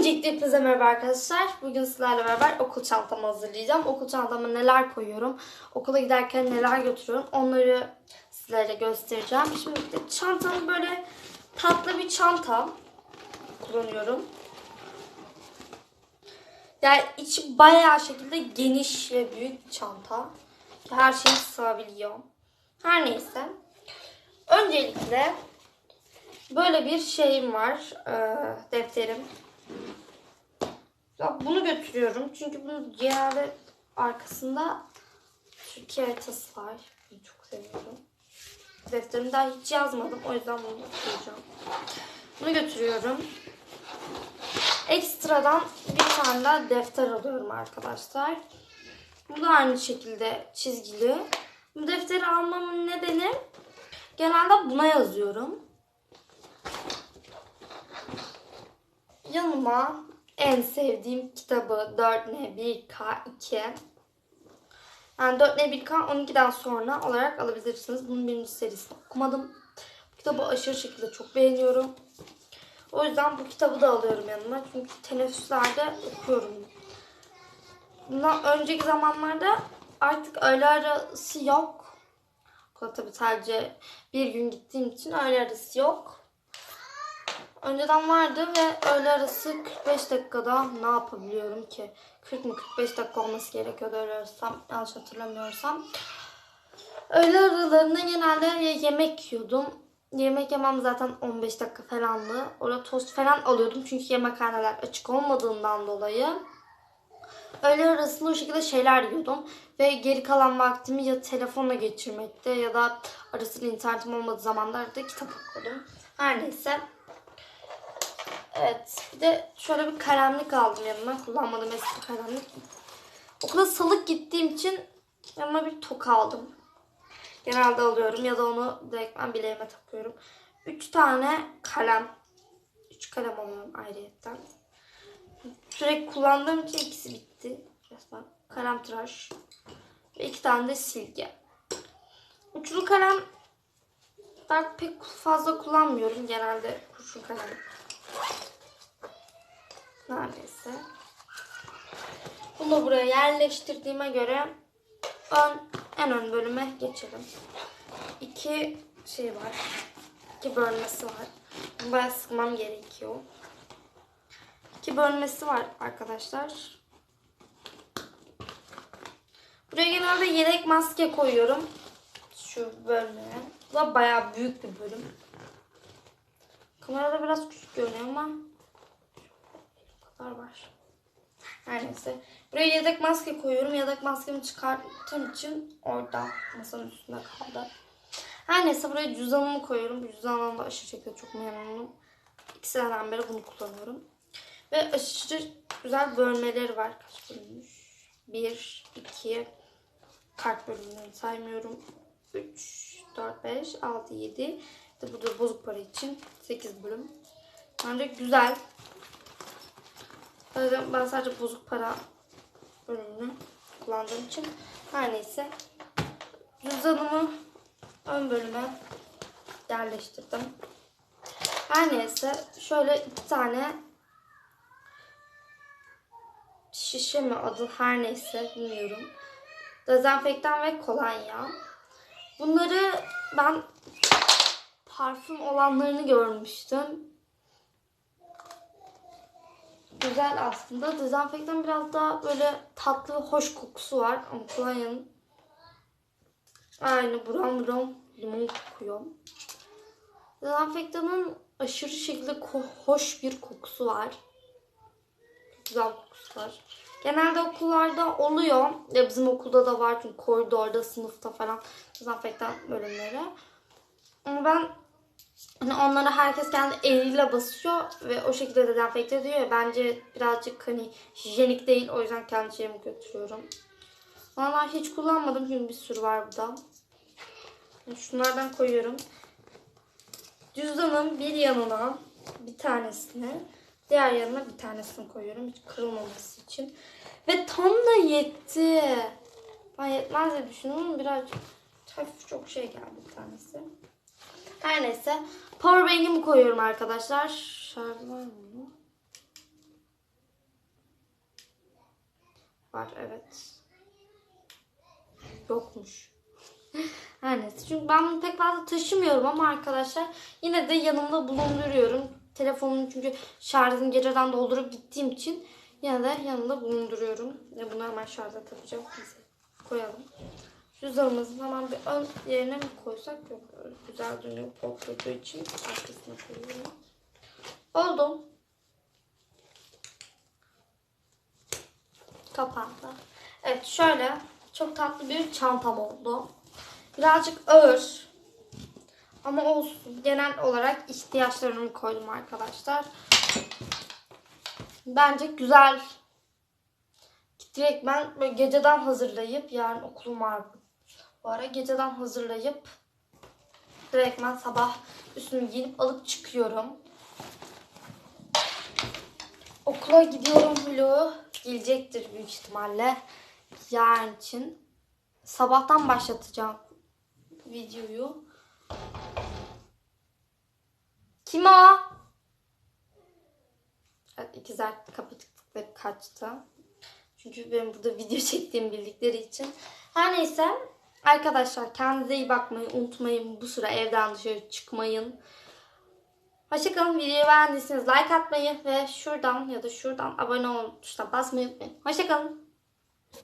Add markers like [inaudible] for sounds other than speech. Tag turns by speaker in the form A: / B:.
A: Öncelikle hepinize merhaba arkadaşlar. Bugün sizlerle beraber okul çantamı hazırlayacağım. Okul çantama neler koyuyorum, okula giderken neler götürüyorum onları sizlere göstereceğim. Şimdi çantamı böyle tatlı bir çanta kullanıyorum. Yani içi bayağı şekilde geniş ve büyük bir çanta. Her şeyi sığabiliyor. Her neyse. Öncelikle böyle bir şeyim var. Ee, defterim. Bunu götürüyorum. Çünkü bunun genelde arkasında Türkiye haritası var. Bunu çok seviyorum. Defterimi daha hiç yazmadım. O yüzden bunu götüreceğim. Bunu götürüyorum. Ekstradan bir tane daha defter alıyorum arkadaşlar. Bu da aynı şekilde çizgili. Bu defteri almamın nedeni genelde buna yazıyorum. Yanıma en sevdiğim kitabı 4N1K2. Yani 4N1K 12'den sonra olarak alabilirsiniz. Bunun birinci serisini okumadım. Bu kitabı aşırı şekilde çok beğeniyorum. O yüzden bu kitabı da alıyorum yanıma. Çünkü teneffüslerde okuyorum. Bundan önceki zamanlarda artık öğle arası yok. Okula tabii sadece bir gün gittiğim için öğle arası yok. Önceden vardı ve öğle arası 45 dakikada ne yapabiliyorum ki? 40 mı 45 dakika olması gerekiyordu öğle arası yanlış hatırlamıyorsam. Öğle aralarında genelde yemek yiyordum. Yemek yemem zaten 15 dakika falandı. Orada tost falan alıyordum çünkü yemekhaneler açık olmadığından dolayı. Öğle arasında o şekilde şeyler yiyordum. Ve geri kalan vaktimi ya telefonla geçirmekte ya da arasında internetim olmadığı zamanlarda kitap okudum. Her neyse. Evet. Bir de şöyle bir kalemlik aldım yanıma. Kullanmadığım eski kalemlik. Okula salık gittiğim için yanıma bir toka aldım. Genelde alıyorum ya da onu direkt ben bileğime takıyorum. Üç tane kalem. Üç kalem alıyorum ayrıyetten. Sürekli kullandığım için ikisi bitti. Resmen kalem tıraş. Ve iki tane de silgi. Uçlu kalem ben pek fazla kullanmıyorum. Genelde kurşun kalem Neredeyse. Bunu buraya yerleştirdiğime göre ön, en ön bölüme geçelim. İki şey var. İki bölmesi var. Bayağı sıkmam gerekiyor. İki bölmesi var arkadaşlar. Buraya genelde yedek maske koyuyorum. Şu bölmeye. Bu da bayağı büyük bir bölüm. Kamerada biraz küçük görünüyor ama kadar var. Her neyse. Buraya yedek maske koyuyorum. Yedek maskemi çıkarttığım için orada masanın üstünde kaldı. Her neyse buraya cüzdanımı koyuyorum. Bu cüzdandan da aşırı şekilde çok memnunum. İki seneden beri bunu kullanıyorum. Ve aşırı güzel bölmeleri var. Kaç bölünmüş? Bir, iki, kart bölümlerini saymıyorum. 3, 4, 5, 6, 7. İşte burada bozuk para için 8 bölüm. Bence güzel. Ben sadece bozuk para bölümünü kullandığım için her neyse cüzdanımı ön bölüme yerleştirdim. Her neyse şöyle iki tane şişe mi adı her neyse bilmiyorum. Dezenfektan ve kolonya. Bunları ben parfüm olanlarını görmüştüm güzel aslında. Dezenfektan biraz daha böyle tatlı hoş kokusu var. Ama kolonyanın aynı buram buram limon kokuyor. Dezenfektanın aşırı şekilde hoş bir kokusu var. Güzel kokusu var. Genelde okullarda oluyor. Ya bizim okulda da var çünkü koridorda, sınıfta falan dezenfektan bölümleri. Ama ben Hani onlara herkes kendi eliyle basıyor ve o şekilde dezenfekte ediyor. Bence birazcık hani hijyenik değil. O yüzden kendi şeyimi götürüyorum. Valla hiç kullanmadım çünkü bir sürü var burada. Şunlardan koyuyorum. Cüzdanın bir yanına bir tanesini, diğer yanına bir tanesini koyuyorum. Hiç kırılmaması için. Ve tam da yetti. Ben yetmez diye düşündüm birazcık hafif çok şey geldi bir tanesi. Her neyse. Powerbank'imi koyuyorum arkadaşlar. Şarjı var mı? Var evet. Yokmuş. [laughs] Her neyse. Çünkü ben bunu pek fazla taşımıyorum ama arkadaşlar yine de yanımda bulunduruyorum. Telefonumu çünkü şarjını geceden doldurup gittiğim için yine de yanımda bulunduruyorum. Ve bunu hemen şarja takacağım. Koyalım. Cüzdanımızı hemen bir ön yerine mi koysak yok. Güzel dönüyor pop durduğu için arkasına koyuyorum. Oldu. Kapandı. Evet şöyle çok tatlı bir çantam oldu. Birazcık ağır. Ama olsun. Genel olarak ihtiyaçlarımı koydum arkadaşlar. Bence güzel. Direkt ben böyle geceden hazırlayıp yarın okulum var. Bu ara geceden hazırlayıp direkt ben sabah üstümü giyinip alıp çıkıyorum. Okula gidiyorum vlogu gelecektir büyük ihtimalle. Yarın için. Sabahtan başlatacağım videoyu. Kim o? Evet, ikizler kapı tıktıkları kaçtı. Çünkü benim burada video [laughs] çektiğim bildikleri için. Her neyse arkadaşlar kendinize iyi bakmayı unutmayın. Bu sıra evden dışarı çıkmayın. Hoşçakalın. Videoyu beğendiyseniz like atmayı ve şuradan ya da şuradan abone ol tuşuna basmayı unutmayın. Hoşçakalın.